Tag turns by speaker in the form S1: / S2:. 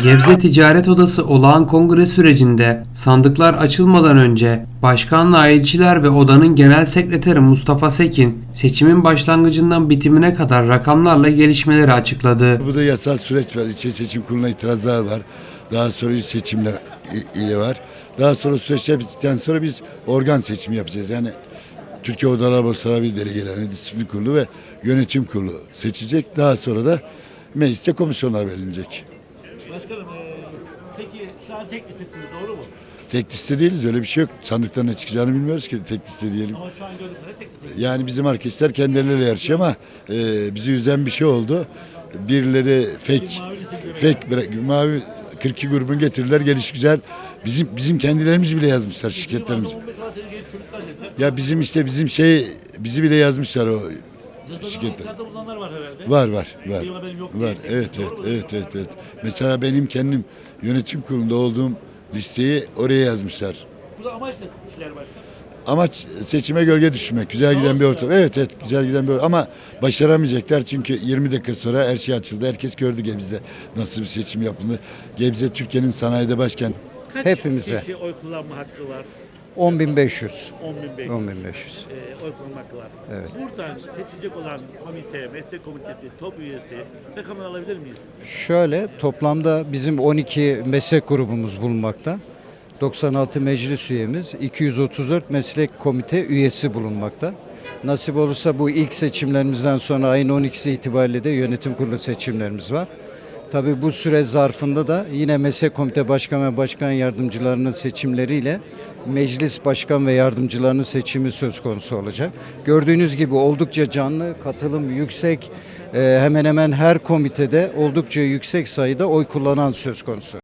S1: Gebze Ticaret Odası olağan kongre sürecinde sandıklar açılmadan önce başkanla elçiler ve odanın genel sekreteri Mustafa Sekin seçimin başlangıcından bitimine kadar rakamlarla gelişmeleri açıkladı.
S2: Burada yasal süreç var. İlçe seçim kuruluna itirazlar var. Daha sonra il seçimle ile var. Daha sonra süreçler bittikten sonra biz organ seçimi yapacağız. Yani Türkiye Odalar Borsalar bir delegelerini disiplin kurulu ve yönetim kurulu seçecek. Daha sonra da mecliste komisyonlar verilecek.
S3: Başkanım eee, peki şu an tek listesiniz doğru mu?
S2: Tek liste değiliz öyle bir şey yok. Sandıktan ne çıkacağını bilmiyoruz ki tek liste diyelim.
S3: Ama şu an kadarıyla tek listesiniz.
S2: Yani bizim arkadaşlar kendileriyle yarışıyor ama e, bizi üzen bir şey oldu. Birileri fake,
S3: liste
S2: fake bırak, mavi 42 grubun getirdiler geliş güzel. Bizim bizim kendilerimiz bile yazmışlar şirketlerimiz.
S3: 15 16 genç çocuklar dediler.
S2: Ya bizim işte bizim şey bizi bile yazmışlar o
S3: Ekstrada bulunanlar var herhalde.
S2: Var var var.
S3: Benim haberim yok
S2: Var.
S3: diye.
S2: Evet evet
S3: Doğru mu?
S2: evet evet evet. Mesela benim kendim yönetim kurulunda olduğum listeyi oraya yazmışlar.
S3: Bu da amaç ne işler başkan?
S2: Amaç seçime gölge düşürmek. Güzel giden bir ortam. Evet evet güzel giden bir ortam. Ama başaramayacaklar çünkü 20 dakika sonra her şey açıldı. Herkes gördü Gebze'de nasıl bir seçim yapıldı. Gebze Türkiye'nin sanayide başkent.
S3: Kaç
S4: Hepimize.
S3: kişi oy kullanma hakkı var?
S4: 10.500.
S3: 10.500.
S4: 10.500.
S3: Eee, oy kullanma hakkı var.
S4: Evet.
S3: Buradan seçilecek olan komite, meslek komitesi, top üyesi rakamını alabilir miyiz?
S4: Şöyle toplamda bizim 12 meslek grubumuz bulunmakta. 96 meclis üyemiz, 234 meslek komite üyesi bulunmakta. Nasip olursa bu ilk seçimlerimizden sonra ayın 12'si itibariyle de yönetim kurulu seçimlerimiz var. Tabii bu süre zarfında da yine meslek komite başkan ve başkan yardımcılarının seçimleriyle meclis başkan ve yardımcılarının seçimi söz konusu olacak. Gördüğünüz gibi oldukça canlı, katılım yüksek, Ee, hemen hemen her komitede oldukça yüksek sayıda oy kullanan söz konusu.